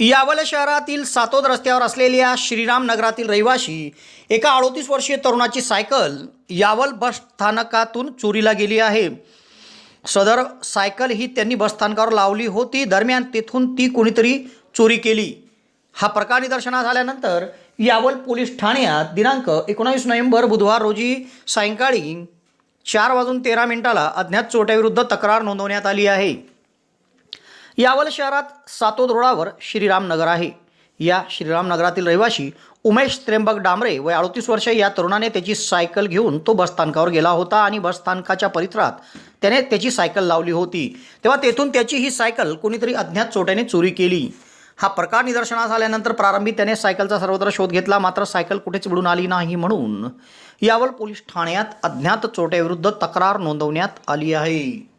यावल शहरातील सातोद रस्त्यावर असलेल्या श्रीराम नगरातील रहिवाशी एका अडोतीस वर्षीय तरुणाची सायकल यावल बस स्थानकातून चोरीला गेली आहे. सदर सायकल ही त्यांनी बसस्थानकावर लावली होती. दरम्यान तेथून ती कोणीतरी चोरी केली. हा प्रकार निदर्शनास आल्यानंतर यावल पोलीस ठाण्यात दिनांक एकोणावीस नोव्हेंबर बुधवार रोजी सायंकाळी चार वाजून तेरा मिनिटाला अज्ञात चोट्याविरुद्ध तक्रार नोंदवण्यात आली आहे. यावल शहरात सातोद रोडावर श्रीरामनगर आहे. या श्रीराम नगरातील रहिवाशी उमेश त्र्यंबक डांबरे व अडतीस वर्ष या तरुणाने त्याची सायकल घेऊन तो बसस्थानकावर गेला होता आणि बसस्थानकाच्या परिसरात त्याने त्याची सायकल लावली होती. तेव्हा तेथून त्याची ही सायकल कोणीतरी अज्ञात चोट्याने चोरी केली. हा प्रकार निदर्शनास आल्यानंतर प्रारंभी त्याने सायकलचा सर्वत्र शोध घेतला मात्र सायकल कुठेच मिळून आली नाही म्हणून यावल पोलीस ठाण्यात अज्ञात चोट्याविरुद्ध तक्रार नोंदवण्यात आली आहे.